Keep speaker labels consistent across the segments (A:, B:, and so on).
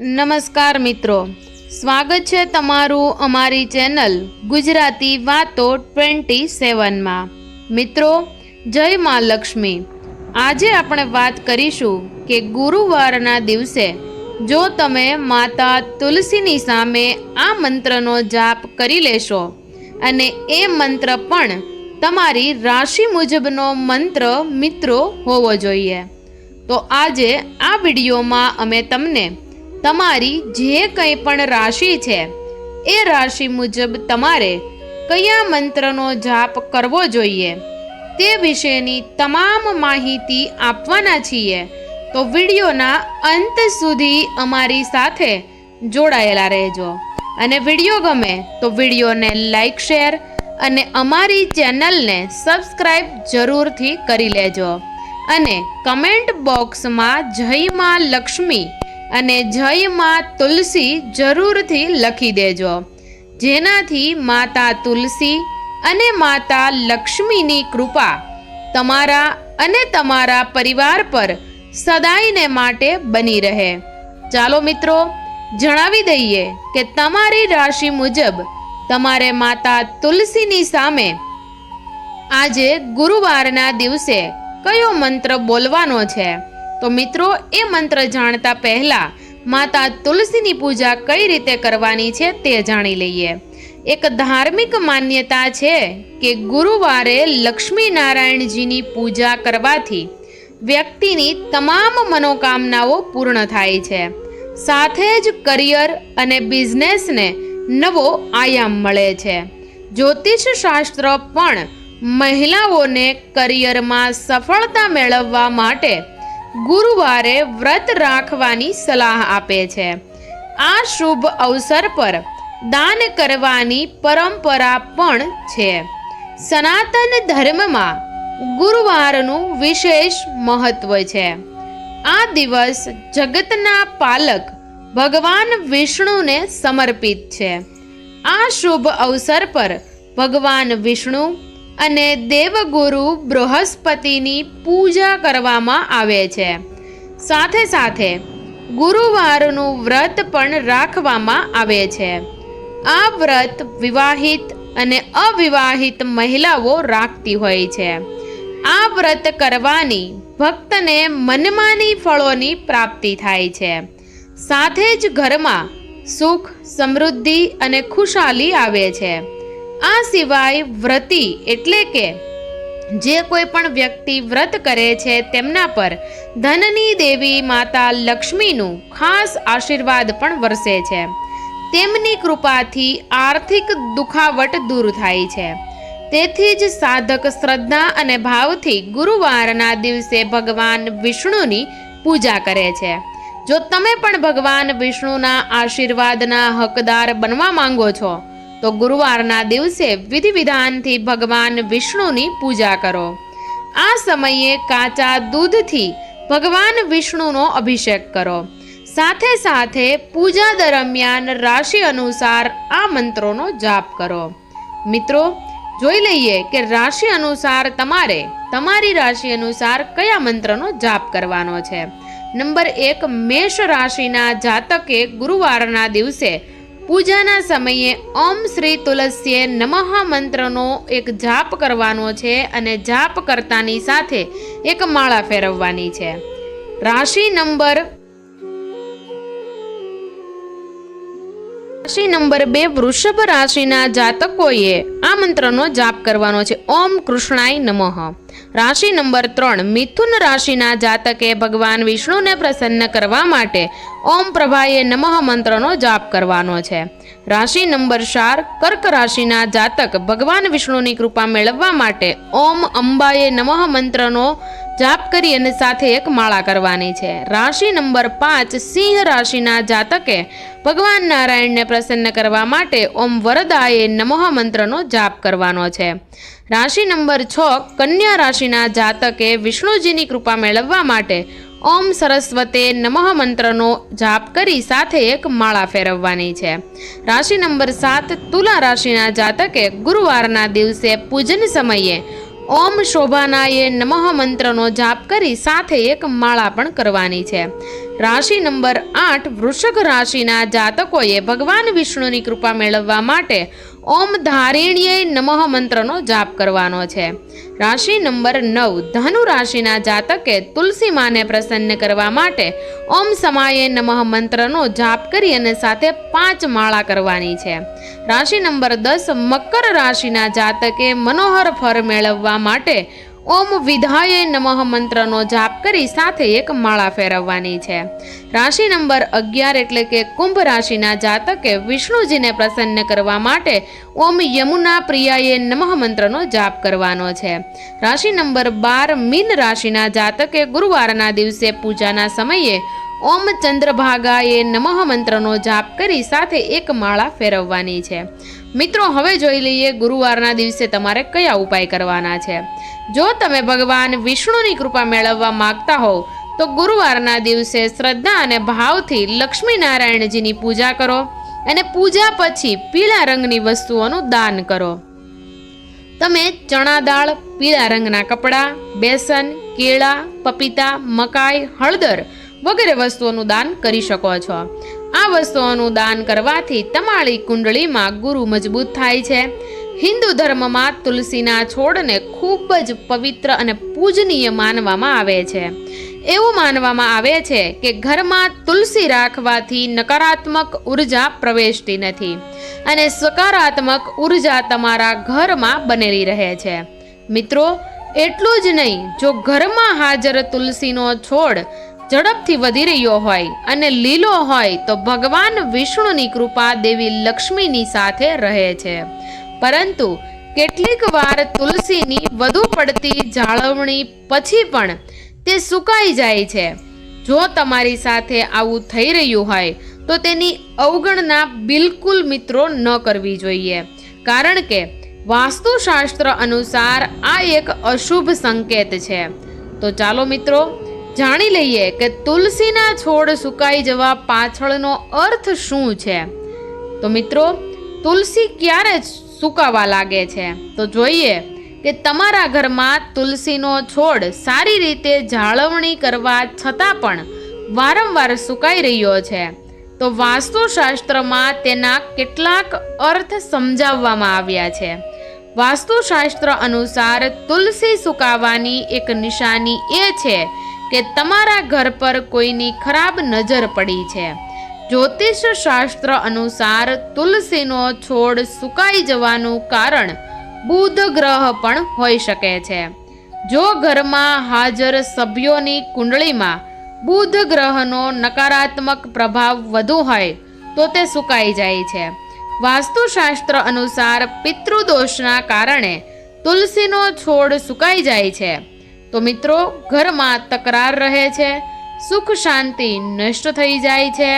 A: નમસ્કાર મિત્રો. સ્વાગત છે તમારું અમારી ચેનલ ગુજરાતી વાતો ટ્વેન્ટી સેવનમાં મિત્રો, જય મા લક્ષ્મી. આજે આપણે વાત કરીશું કે ગુરુવારના દિવસે જો તમે માતા તુલસીની સામે આ મંત્રનો જાપ કરી લેશો અને એ મંત્ર પણ તમારી રાશિ મુજબનો મંત્ર મિત્રો હોવો જોઈએ, તો આજે આ વિડીયોમાં અમે તમને તમારી જે કંઈ પણ રાશિ છે, એ રાશિ મુજબ તમારે કયા મંત્રનો જાપ કરવો જોઈએ? તે વિશેની તમામ માહિતી આપવાના છીએ. તો વિડીયોના અંત સુધી અમારી સાથે જોડાયેલા રહેજો. અને વીડિયો ગમે તો વિડીયોને લાઈક, શેર અને અમારી ચેનલને સબસ્ક્રાઈબ જરૂરથી કરી લેજો. અને કમેન્ટ બોક્સમાં જય માં લક્ષ્મી અને જય માં તુલસી જરૂરથી લખી દેજો. જેનાથી માતા તુલસી અને માતા લક્ષ્મીની કૃપા તમારા અને તમારા પરિવાર પર સદાયને માટે બની રહે. ચાલો મિત્રો, જણાવી દઈએ કે તમારી રાશિ મુજબ તમારે માતા તુલસીની સામે આજે ગુરુવારના દિવસે કયો મંત્ર બોલવાનો છે? તો મિત્રો, એ મંત્ર જાણતા પહેલા માતા તુલસીની પૂજા કઈ રીતે કરવાની છે તે જાણી લઈએ. એક ધાર્મિક માન્યતા છે કે ગુરુવારે લક્ષ્મી નારાયણજીની પૂજા કરવાથી વ્યક્તિની તમામ મનોકામનાઓ પૂર્ણ થાય છે. સાથે જ કરિયર અને બિઝનેસને નવો આયામ મળે છે. જ્યોતિષ શાસ્ત્ર પણ મહિલાઓને કરિયરમાં સફળતા મેળવવા માટે ગુરુવારે વ્રત રાખવાની સલાહ આપે છે. આ શુભ અવસર પર દાન કરવાની પરંપરા પણ છે. સનાતન ધર્મમાં ગુરુવારનું વિશેષ મહત્વ છે. આ દિવસ જગતના પાલક ભગવાન વિષ્ણુને સમર્પિત છે. આ શુભ અવસર પર ભગવાન વિષ્ણુ અને દેવગુરુ બૃહસ્પતિની પૂજા કરવામાં આવે છે. સાથે સાથે ગુરુવારનું વ્રત પણ રાખવામાં આવે છે. આ વ્રત વિવાહિત અને અવિવાહિત મહિલાઓ રાખતી હોય છે. આ વ્રત કરવાની ભક્તને મનમાની ફળોની પ્રાપ્તિ થાય છે. સાથે જ ઘરમાં સુખ, સમૃદ્ધિ અને ખુશાલી આવે છે. આ સિવાય વ્રતિ એટલે કે જે કોઈ પણ વ્યક્તિ વ્રત કરે છે તેમના પર ધનની દેવી માતા લક્ષ્મીનું ખાસ આશીર્વાદ પણ વરસે છે. તેમની કૃપાથી આર્થિક દુખાવટ દૂર થાય છે. તેથી જ સાધક શ્રદ્ધા અને ભાવથી ગુરુવારના દિવસે ભગવાન વિષ્ણુની પૂજા કરે છે. જો તમે પણ ભગવાન વિષ્ણુના આશીર્વાદના હકદાર બનવા માંગો છો તો ગુરુવારના દિવસે વિધિ વિધાનથી ભગવાન વિષ્ણુની પૂજા કરો. આ સમયે કાચા દૂધથી ભગવાન વિષ્ણુનો અભિષેક કરો. સાથે સાથે પૂજા દરમિયાન રાશિ અનુસાર આ મંત્રોનો જાપ કરો. મિત્રો, જોઈ લઈએ કે રાશિ અનુસાર તમારે તમારી રાશિ અનુસાર કયા મંત્રનો જાપ કરવાનો છે. નંબર એક, મેષ રાશિના જાતકે ગુરુવારના દિવસે પૂજાના સમયે ઓમ શ્રી તુલસીએ નમઃ મંત્રનો એક જાપ કરવાનો છે અને જાપ કરતાની સાથે એક માળા ફેરવવાની છે. રાશિ નંબર રાશિ નંબર બે, વૃષભ રાશિના જાતકોએ આ મંત્રનો જાપ કરવાનો છે. ઓમ કૃષ્ણાય નમઃ. રાશિ નંબર ત્રણ, મિથુન રાશિના જાતકે ભગવાન વિષ્ણુને પ્રસન્ન કરવા માટે ઓમ પ્રભાએ નમઃ મંત્રનો જાપ કરવાનો છે. રાશિ નંબર ચાર, કર્ક રાશિના જાતક ભગવાન વિષ્ણુની કૃપા મેળવવા માટે ઓમ અંબાએ નમઃ મંત્રનો જાપ કરી અને સાથે એક માળા કરવાની છે. રાશિ નંબર પાંચ, સિંહ રાશિના જાતકે ભગવાન નારાયણને પ્રસન્ન કરવા માટે ઓમ વરદાએ નમઃ મંત્રનો જાપ કરવાનો છે. રાશિ નંબર છ, કન્યા રાશિના જાતકે વિષ્ણુજીની કૃપા મેળવવા માટે ઓમ સરસ્વતે નમઃ મંત્રનો જાપ કરી સાથે એક માળા ફેરવવાની છે. રાશિ નંબર સાત, તુલા રાશિના જાતકે ગુરુવારના દિવસે પૂજન સમયે ઓમ શોભાનાએ નમઃ મંત્રનો જાપ કરી સાથે એક માળા પણ કરવાની છે. રાશિ નંબર આઠ વૃષભ રાશિના જાતકોએ ભગવાન વિષ્ણુની કૃપા મેળવવા માટે ઓમ ધારિણ્ય નમઃ મંત્રનો જાપ કરવાનો છે. રાશિ નંબર નવ ધનુ રાશિના જાતકે તુલસી માને પ્રસન્ન કરવા માટે ઓમ સમાયે નમઃ મંત્રનો જાપ કરી અને સાથે પાંચ માળા કરવાની છે. રાશિ નંબર દસ મકર રાશિના જાતકે મનોહર ફળ મેળવવા માટે ઓમ વિધાય નમઃ મંત્રનો જાપ કરી સાથે એક માળા ફેરવવાની છે. રાશિ નંબર અગિયાર એટલે કે કુંભ રાશિના જાતકે વિષ્ણુજીને પ્રસન્ન કરવા માટે ઓમ યમુના પ્રિયાએ નમઃ મંત્રનો જાપ કરવાનો છે. રાશિ નંબર બાર મીન રાશિના જાતકે ગુરુવારના દિવસે પૂજાના સમયે ઓમ ચંદ્રભાગાએ નમઃ મંત્રનો જાપ કરી સાથે એક માળા ફેરવવાની છે. મિત્રો, હવે જોઈ લઈએ ગુરુવારના દિવસે તમારે કયા ઉપાય કરવાના છે. જો તમે ભગવાન વિષ્ણુની કૃપા મેળવવા માંગતા હોવ તો ગુરુવારના દિવસે શ્રદ્ધા અને ભાવથી લક્ષ્મી નારાયણજીની પૂજા કરો અને પૂજા પછી પીળા રંગની વસ્તુઓનું દાન કરો. તમે ચણા દાળ, પીળા રંગના કપડાં, બેસન, કેળા, પપીતા, મકાઈ, હળદર વગેરે વસ્તુઓનું દાન કરી શકો છો. આ વસ્તુઓનું દાન કરવાથી તમારી કુંડળીમાં ગુરુ મજબૂત થાય છે. હિન્દુ ધર્મમાં તુલસીના છોડને ખૂબ જ પવિત્ર અને પૂજનીય માનવામાં આવે છે. એવું માનવામાં આવે છે કે ઘરમાં તુલસી રાખવાથી નકારાત્મક ઊર્જા પ્રવેશતી નથી અને સકારાત્મક ઊર્જા તમારા ઘરમાં બનેલી રહે છે. મિત્રો, એટલું જ નહીં, જો ઘરમાં હાજર તુલસીનો છોડ ઝડપથી વધી રહ્યો હોય અને લીલો હોય તો ભગવાન વિષ્ણુની કૃપા દેવી લક્ષ્મીની સાથે રહે છે. પરંતુ કેટલીક વાર તુલસીની વધુ પડતી જાળવણી પછી પણ તે સુકાઈ જાય છે. જો તમારી સાથે આવું થઈ રહ્યું હોય તો તેની અવગણના બિલકુલ મિત્રો ન કરવી જોઈએ. કારણ કે વાસ્તુશાસ્ત્ર અનુસાર આ એક અશુભ સંકેત છે. તો ચાલો મિત્રો જાણી લઈએ કે તુલસીના છોડ સુકાઈ જવા પાછળનો અર્થ શું છે? તો મિત્રો, તુલસી ક્યારે સુકાવા લાગે છે? તો જોઈએ કે તમારા ઘરમાં તુલસીનો છોડ સારી રીતે જાળવણી કરવા છતાં પણ વારંવાર સુકાઈ રહ્યો છે. તો વાસ્તુશાસ્ત્રમાં તેના કેટલાક અર્થ સમજાવવામાં આવ્યા છે. વાસ્તુશાસ્ત્ર અનુસાર તુલસી સુકાવાની એક નિશાની એ છે કે તમારા ઘર પર કોઈની ખરાબ નજર પડી છે. જ્યોતિષ શાસ્ત્ર અનુસાર તુલસીનો છોડ સુકાઈ જવાનું કારણ બુધ ગ્રહ પણ હોઈ શકે છે. જો ઘરમાં હાજર સભ્યોની કુંડળીમાં બુધ ગ્રહનો નકારાત્મક પ્રભાવ વધુ હોય, તો તે સુકાઈ જાય છે. વાસ્તુશાસ્ત્ર અનુસાર પિતૃદોષના કારણે તુલસીનો છોડ સુકાઈ જાય છે. તો મિત્રો, ઘરમાં તકરાર રહે છે, સુખ શાંતિ નષ્ટ થઈ જાય છે.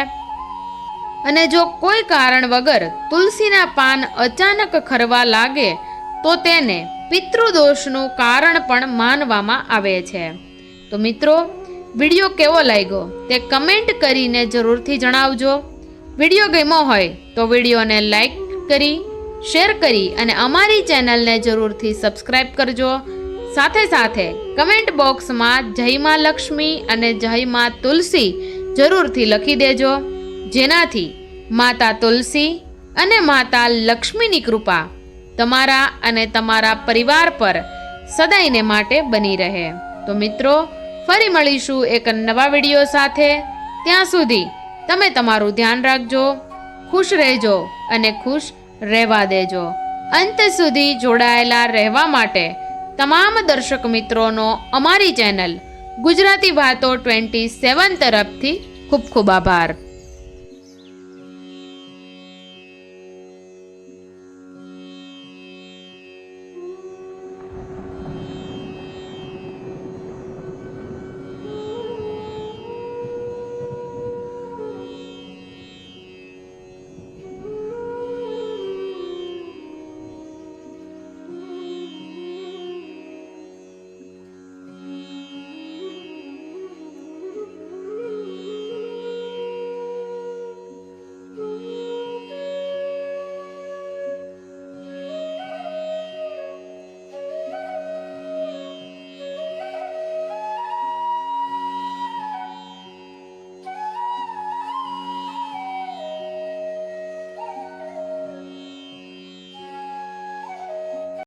A: અને જો કોઈ કારણ વગર તુલસીના પાન અચાનક ખરવા લાગે, તો તેને પિતૃદોષનું કારણ પણ માનવામાં આવે છે. તો મિત્રો, વીડિયો કેવો લાગ્યો તે કમેન્ટ કરીને જરૂરથી જણાવજો. વીડિયો ગમ્યો હોય તો વિડીયોને લાઈક કરી, શેર કરી અને અમારી ચેનલને જરૂરથી સબસ્ક્રાઈબ કરજો. સાથે સાથે કમેન્ટ બોક્સમાં જય માં લક્ષ્મી અને જય માં તુલસી જરૂરથી લખી દેજો. જેનાથી માતા તુલસી અને માતા લક્ષ્મીની કૃપા તમારા અને તમારા પરિવાર પર સદાયને માટે બની રહે. તો મિત્રો, ફરી મળીશું એક નવા વીડિયો સાથે. ત્યાં સુધી તમે તમારું ધ્યાન રાખજો, ખુશ રહેજો અને ખુશ રહેવા દેજો. અંત સુધી જોડાયેલા રહેવા માટે તમામ દર્શક મિત્રોનો અમારી ચેનલ ગુજરાતી વાતો ટ્વેન્ટી સેવન તરફથી ખૂબ ખૂબ આભાર.